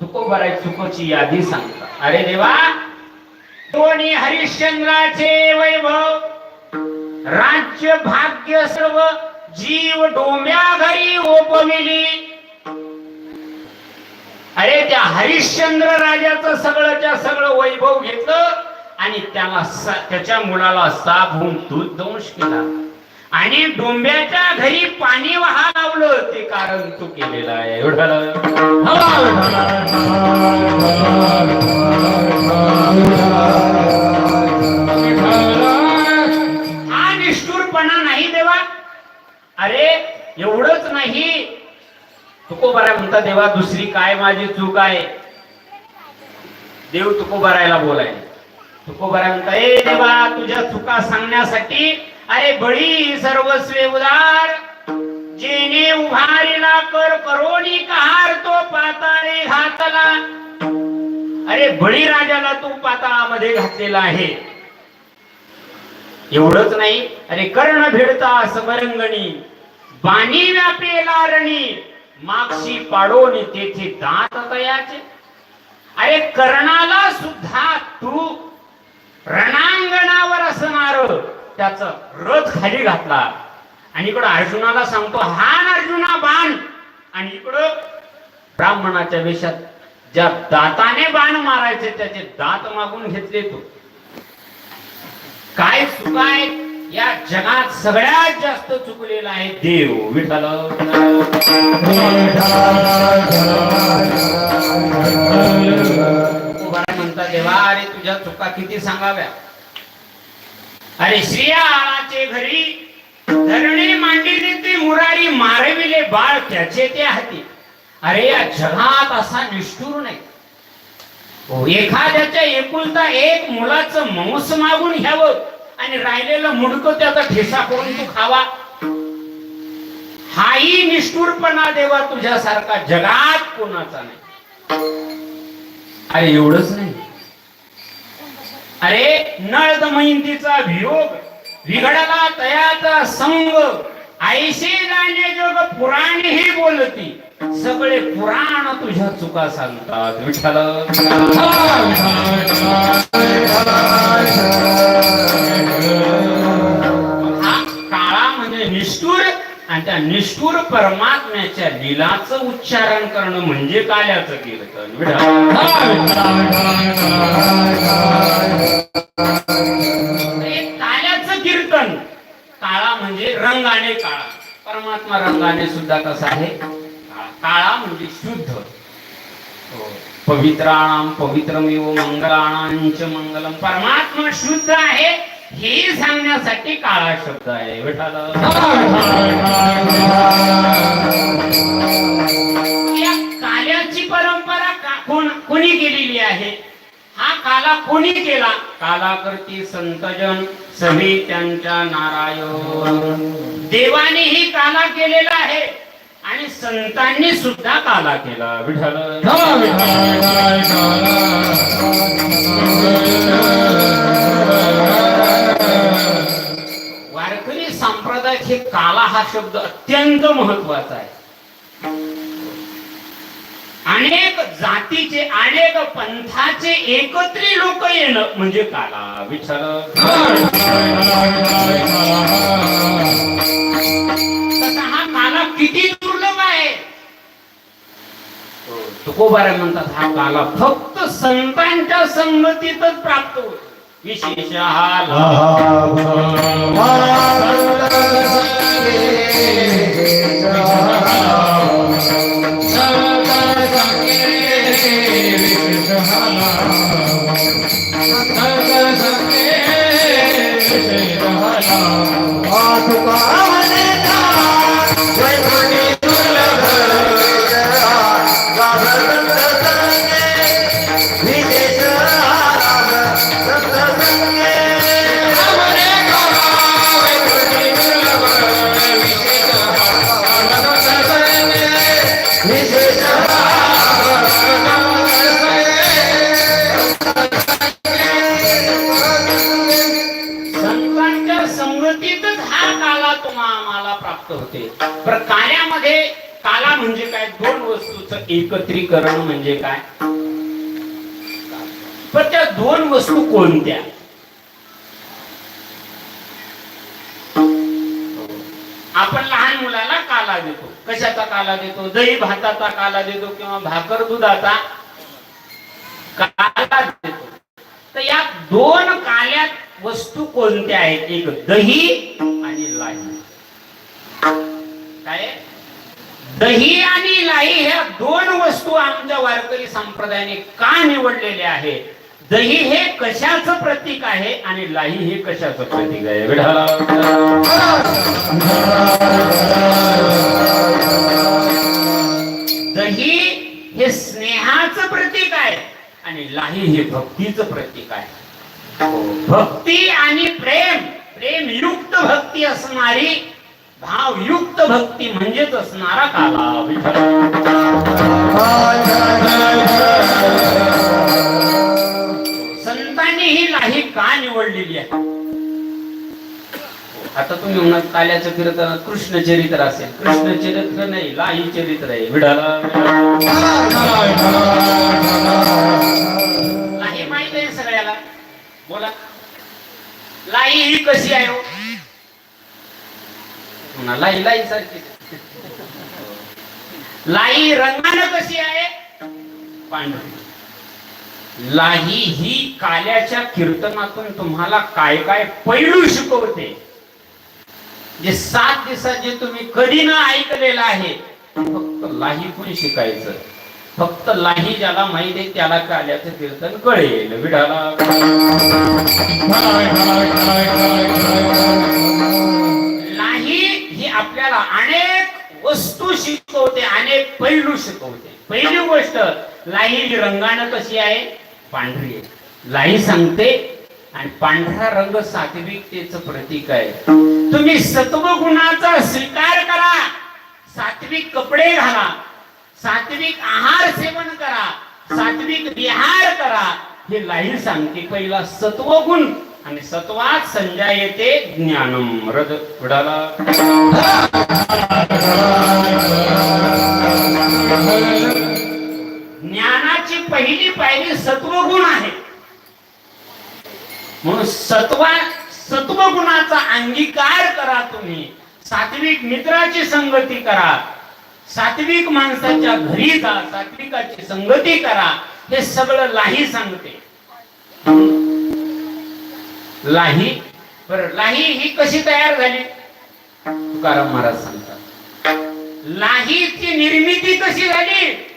तुकोबाराय चुकोची यादी सांगतात अरे देवा! दोन्ही हरिश्चंद्राचे वैभव राज्य भाग्य सर्व जीव डोम्या घरी ओपविली. अरे त्या हरिश्चंद्र राजाचं सगळंच्या सगळं वैभव घेतलं आणि त्याला त्याच्या मुलाला होऊन दूध दंश केला. आणि डोंब्याच्या घरी पाणी वाहा लावलं. ते कारण तू केलेला आहे. एवढं म्हटलं देवा दुसरी काय माझी चूक आहे? देव तुकोबारायला बोलाय. तुकोबारा म्हणता ए देवा तुझ्या चुका सांगण्यासाठी अरे बळी सर्वस्वे उदार जेने उभारीला कर करोनी कहार तो पाताळे घातला अरे बळी राजाला तू पाताळामध्ये घातलेला आहे. एवढंच नाही अरे कर्ण भिडता समरंगणी बाणी व्यापेला रणी मागशी पाडोनी तेथे दात तयाचे. अरे कर्णाला सुद्धा तू रणांगणावर असणार. त्याच रथ खाली घातला. आणि इकडं अर्जुनाला सांगतो हान अर्जुना बाण. आणि इकडं ब्राह्मणाच्या वेशात ज्या दाताने बाण मारायचे त्याचे दात मागून घेतले तो. काय चुका आहे या जगात सगळ्यात जास्त चुकलेला आहे देव. विठ्ठल. म्हणता देवा अरे तुझ्या चुका किती सांगाव्या? अरे श्रियाचे घरी धरणे मांडीने ते मुरारी मारविले बाळ त्याचे ते हाती. अरे या जगात असा निष्ठूर नाही. हो, एखाद्याच्या एकुलता एक मुलाचं मांस मागून घ्यावं. आणि राहिलेलं मुडकं त्याचा ठेसा करून तू खावा. हाही निष्ठुरपणा देवा तुझ्यासारखा जगात कोणाचा नाही. अरे एवढंच नाही. अरे नळ दमयंतीचा वियोग विघडला तयाचा संग आईशी जाणे जोग पुराण ही बोलती. सगळे पुराण तुझ्या चुका सांगतात. विठ्ठल. आणि त्या निष्ठुर परमात्म्याच्या लिलाच उच्चारण करणं म्हणजे काल्याचं कीर्तन. काल्याच काल्याचं कीर्तन काळा म्हणजे रंगाने काळा. परमात्मा रंगाने सुद्धा कसा आहे. काळा. म्हणजे शुद्ध. हो. पवित्राणाम पवित्रमेव मंगलाणांच मंगलम. परमात्मा शुद्ध आहे. हे सांगण्यासाठी काळा शब्द आहे. या काल्याची परंपरा कोण कोणी केलेली आहे? हा काला कोणी केला? काला करती संतजन सभी त्यांच्या नारायण. देवाने ही काला केलेला आहे आणि संतांनी सुद्धा काला केला. विठ्ठल. काला हा शब्द अत्यंत महत्त्वाचा आहे. अनेक जातीचे अनेक पंथाचे एकत्री लोक येणं म्हणजे काला विचार हा काला किती दुर्लभ आहे? हो, तुकोबारे म्हणतात हा काला फक्त संतांच्या संगतीतच प्राप्त होतो. विशेष बरं काल्यामध्ये काला म्हणजे काय? दोन वस्तूचं एकत्रीकरण म्हणजे काय? पण त्या दोन वस्तू कोणत्या? आपण लहान मुलाला काला देतो. कशाचा काला देतो? दही भाताचा काला देतो किंवा भाकर दुधाचा काला देतो. तर या दोन काल्यात वस्तू कोणत्या आहेत? एक दही आणि लाही काय? दही आणि लाई ह्या दोन वस्तू आमच्या वारकरी संप्रदायाने का निवडलेले आहे दही हे कशाचं प्रतीक आहे आणि लाई हे कशाचं प्रतीक आहे? दही हे स्नेहाचं प्रतीक आहे आणि लाही हे भक्तीचं प्रतीक आहे. भक्ती आणि प्रेम प्रेमयुक्त भक्ती असणारी भावयुक्त भक्ती म्हणजेच असणारा काला संतांनी ही लाही का निवडलेली आहे? आता तुम्ही म्हणत काल्याचं कीर्तन कृष्ण चरित्र असेल. कृष्ण चरित्र नाही लाही चरित्र आहे. विडाला लाही माहीत आहे सगळ्याला. बोला. लाई ही कशी आहे पुन्हा लाई लाई सारखी. लाई रंगानं कशी आहे? पांढरी. लाही ही काल्याच्या कीर्तनातून तुम्हाला काय काय पैलू शिकवते. जे सात दिवसात जे तुम्ही कधी न ऐकलेलं आहे फक्त लाही पण शिकायचं? फक्त लाही ज्याला माहिती आहे त्याला काल्याचं कीर्तन कळेल. विडाला. आपल्याला अनेक वस्तू शिकवते अनेक पैलू शिकवते. पहिली गोष्ट लाही रंगानं कशी आहे? पांढरी आहे. लाही सांगते आणि पांढरा रंग सात्विकतेच प्रतीक आहे. तुम्ही सत्व गुणाचा स्वीकार करा. सात्विक कपडे घाला. सात्विक आहार सेवन करा. सात्विक विहार करा. हे लाही सांगते. पहिला सत्वगुण. आणि सत्वात संध्या येते ज्ञानम. रद उडाला. ज्ञानाची पहिली पायरी सत्वगुण आहे. म्हणून सत्वा सत्वगुणाचा अंगीकार करा तुम्ही. सात्विक मित्राची संगती करा. सात्विक माणसाच्या घरी जा सात्विकाची संगती करा. हे सगळं लाही सांगते. लाही. बर लाही ही कशी तयार झाली? तुकाराम महाराज सांगतात. लाहीची निर्मिती कशी झाली?